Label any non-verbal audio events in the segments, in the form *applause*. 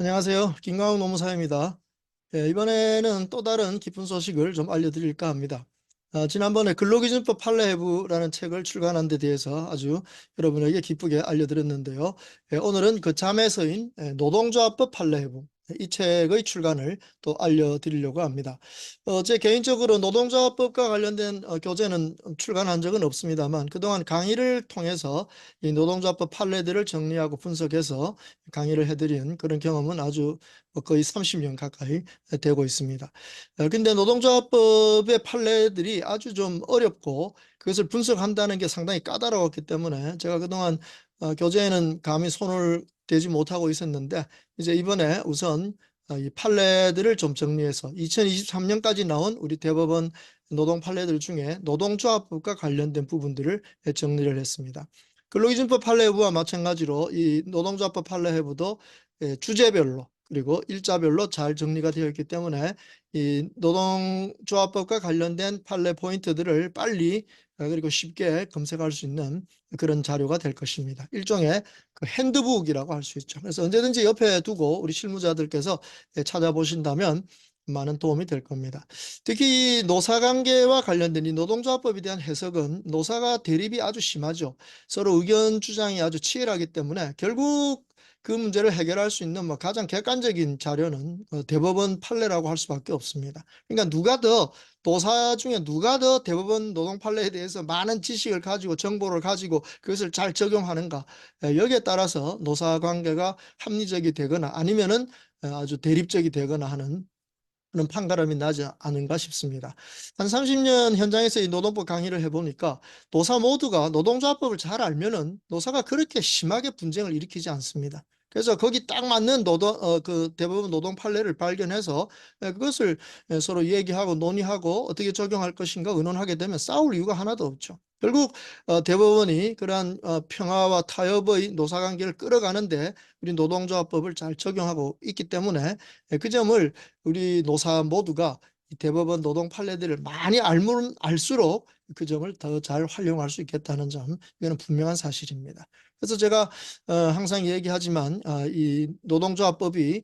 안녕하세요. 김광욱 노무사입니다. 예, 이번에는 또 다른 기쁜 소식을 좀 알려드릴까 합니다. 아, 지난번에 근로기준법 판례회부라는 책을 출간한 데 대해서 아주 여러분에게 기쁘게 알려드렸는데요. 예, 오늘은 그 자매서인 예, 노동조합법 판례회부 이 책의 출간을 또 알려드리려고 합니다. 어, 제 개인적으로 노동조합법과 관련된 어, 교재는 출간한 적은 없습니다만 그동안 강의를 통해서 이 노동조합법 판례들을 정리하고 분석해서 강의를 해드린 그런 경험은 아주 뭐 거의 30년 가까이 되고 있습니다. 어, 근데 노동조합법의 판례들이 아주 좀 어렵고 그것을 분석한다는 게 상당히 까다로웠기 때문에 제가 그동안 어, 교재에는 감히 손을 대지 못하고 있었는데 이제 이번에 우선 어, 이 판례들을 좀 정리해서 2023년까지 나온 우리 대법원 노동 판례들 중에 노동조합법과 관련된 부분들을 정리를 했습니다. 근로기준법 판례부와 마찬가지로 이 노동조합법 판례회부도 예, 주제별로 그리고 일자별로 잘 정리가 되어 있기 때문에 이 노동조합법과 관련된 판례 포인트들을 빨리 어, 그리고 쉽게 검색할 수 있는 그런 자료가 될 것입니다. 일종의 그 핸드북이라고 할 수 있죠. 그래서 언제든지 옆에 두고 우리 실무자들께서 예, 찾아보신다면 많은 도움이 될 겁니다. 특히 노사관계와 관련된 이 노동조합법에 대한 해석은 노사가 대립이 아주 심하죠. 서로 의견 주장이 아주 치열하기 때문에 결국 그 문제를 해결할 수 있는 뭐 가장 객관적인 자료는 어, 대법원 판례라고 할 수밖에 없습니다. 그러니까 누가 더 노사 중에 누가 더 대법원 노동 판례에 대해서 많은 지식을 가지고 정보를 가지고 그것을 잘 적용하는가 예, 여기에 따라서 노사 관계가 합리적이 되거나 아니면은 어, 아주 대립적이 되거나 하는 그런 판가름이 나지 않은가 싶습니다. 한 30년 현장에서 이 노동법 강의를 해보니까 노사 모두가 노동조합법을 잘 알면은 노사가 그렇게 심하게 분쟁을 일으키지 않습니다. 그래서 거기 딱 맞는 노동, 어, 그 대부분 노동 판례를 발견해서 예, 그것을 예, 서로 얘기하고 논의하고 어떻게 적용할 것인가 의논하게 되면 싸울 이유가 하나도 없죠. 결국 어, 대법원이 그러한 어, 평화와 타협의 노사관계를 끌어가는데 우리 노동조합법을 잘 적용하고 있기 때문에 예, 그 점을 우리 노사 모두가 이 대법원 노동 판례들을 많이 알면 알수록 그 점을 더 잘 활용할 수 있겠다는 점 이거는 분명한 사실입니다. 그래서 제가 어, 항상 얘기하지만 아, 이 노동조합법이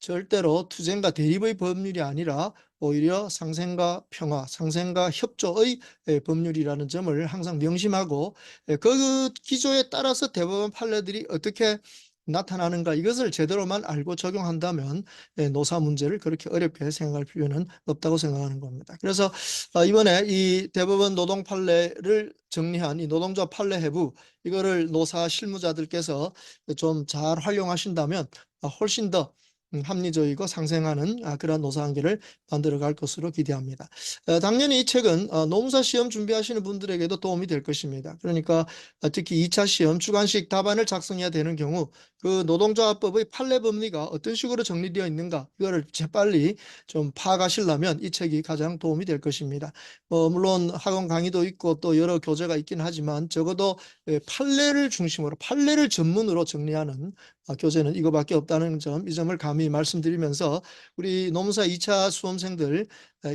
절대로 투쟁과 대립의 법률이 아니라 오히려 상생과 평화, 상생과 협조의 예, 법률이라는 점을 항상 명심하고 예, 그 기조에 따라서 대법원 판례들이 어떻게 나타나는가 이것을 제대로만 알고 적용한다면 예, 노사 문제를 그렇게 어렵게 생각할 필요는 없다고 생각하는 겁니다. 그래서 아, 이번에 이 대법원 노동 판례를 정리한 이 노동조합 판례 해부 이거를 노사 실무자들께서 좀 잘 활용하신다면 아, 훨씬 더 음, 합리적이고 상생하는 아, 그러한 노사관계를 만들어 갈 것으로 기대합니다. 어, 당연히 이 책은 어, 노무사 시험 준비하시는 분들에게도 도움이 될 것입니다. 그러니까 어, 특히 2차 시험 주관식 답안을 작성해야 되는 경우 그 노동조합법의 판례 법리가 어떤 식으로 정리되어 있는가 이거를 재빨리 좀 파악하시려면 이 책이 가장 도움이 될 것입니다. 어, 물론 학원 강의도 있고 또 여러 교재가 있긴 하지만 적어도 예, 판례를 중심으로 판례를 전문으로 정리하는 아, 교재는 이거밖에 없다는 점, 이 점을 감히 말씀드리면서 우리 노무사 2차 수험생들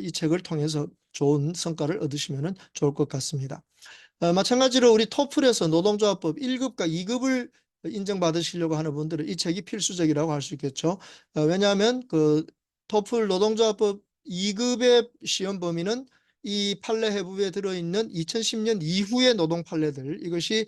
이 책을 통해서 좋은 성과를 얻으시면 좋을 것 같습니다. 어, 마찬가지로 우리 토플에서 노동조합법 1급과 2급을 인정받으시려고 하는 분들은 이 책이 필수적이라고 할 수 있겠죠. 어, 왜냐하면 그 토플 노동조합법 2급의 시험 범위는 이 판례 해부에 들어있는 2010년 이후의 노동 판례들 이것이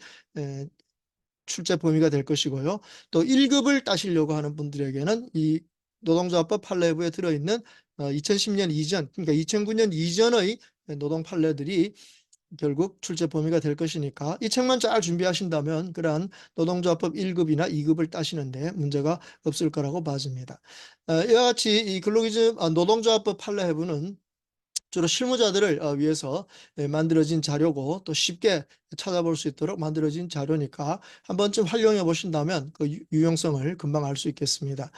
출제 범위가 될 것이고요. 또 1급을 따시려고 하는 분들에게는 이 노동조합법 판례부에 들어있는 2010년 어, 이전, 그러니까 2009년 이전의 노동 판례들이 결국 출제 범위가 될 것이니까 이 책만 잘 준비하신다면 그러한 노동조합법 1급이나 2급을 따시는데 문제가 없을 거라고 봐집니다. 어, 이와 같이 이 근로기준 아, 노동조합법 판례부는 주로 실무자들을 어, 위해서 예, 만들어진 자료고 또 쉽게 찾아볼 수 있도록 만들어진 자료니까 한 번쯤 활용해 보신다면 그 유용성을 금방 알 수 있겠습니다.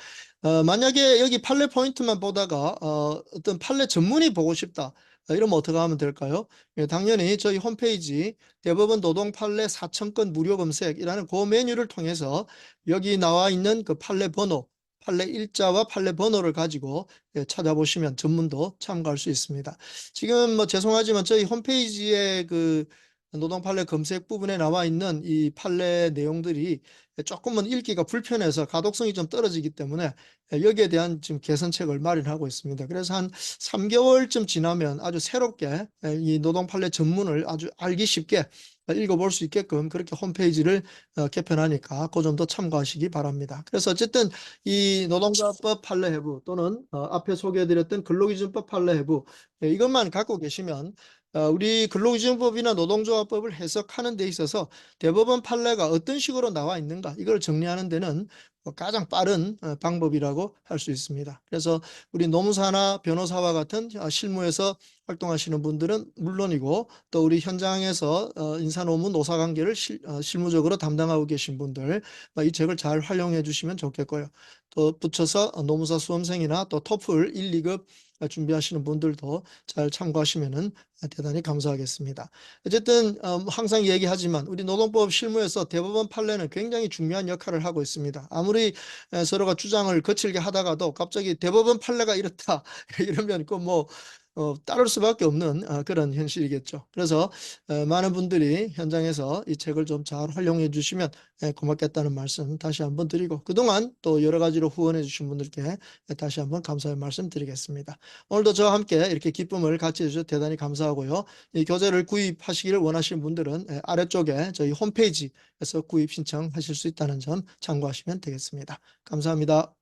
어, 만약에 여기 판례 포인트만 보다가 어, 어떤 판례 전문이 보고 싶다. 어, 이러면 어떻게 하면 될까요? 예, 당연히 저희 홈페이지 대법원 노동 판례 4천 건 무료 검색이라는 그 메뉴를 통해서 여기 나와 있는 그 판례 번호 판례 일자와 판례 번호를 가지고 예, 찾아보시면 전문도 참고할 수 있습니다. 지금 뭐 죄송하지만 저희 홈페이지에 그 노동 판례 검색 부분에 나와 있는 이 판례 내용들이 조금은 읽기가 불편해서 가독성이 좀 떨어지기 때문에 여기에 대한 지금 개선책을 마련하고 있습니다. 그래서 한 3개월쯤 지나면 아주 새롭게 이 노동 판례 전문을 아주 알기 쉽게 읽어볼 수 있게끔 그렇게 홈페이지를 어, 개편하니까 그 점도 참고하시기 바랍니다. 그래서 어쨌든 이 노동조합법 판례 해부 또는 어, 앞에 소개해드렸던 근로기준법 판례 해부 예, 이것만 갖고 계시면 어, 우리 근로기준법이나 노동조합법을 해석하는 데 있어서 대법원 판례가 어떤 식으로 나와 있는가 이걸 정리하는 데는 뭐 가장 빠른 어, 방법이라고 할 수 있습니다. 그래서 우리 노무사나 변호사와 같은 어, 실무에서 활동하시는 분들은 물론이고 또 우리 현장에서 어, 인사노무 노사관계를 실, 어, 실무적으로 담당하고 계신 분들 어, 이 책을 잘 활용해 주시면 좋겠고요. 또 붙여서 어, 노무사 수험생이나 또 토플 1, 2급 준비하시는 분들도 잘 참고하시면은 대단히 감사하겠습니다. 어쨌든 어, 항상 얘기하지만 우리 노동법 실무에서 대법원 판례는 굉장히 중요한 역할을 하고 있습니다. 아무 리 에, 서로가 주장을 거칠게 하다가도 갑자기 대법원 판례가 이렇다. *laughs* 이러면 그뭐 어, 따를 수밖에 없는 어, 그런 현실이겠죠. 그래서 어, 많은 분들이 현장에서 이 책을 좀 잘 활용해 주시면 예, 고맙겠다는 말씀 다시 한번 드리고 그동안 또 여러 가지로 후원해 주신 분들께 다시 한번 감사의 말씀 드리겠습니다. 오늘도 저와 함께 이렇게 기쁨을 같이 해주셔서 대단히 감사하고요. 이 교재를 구입하시기를 원하시는 분들은 예, 아래쪽에 저희 홈페이지에서 구입 신청하실 수 있다는 점 참고하시면 되겠습니다. 감사합니다.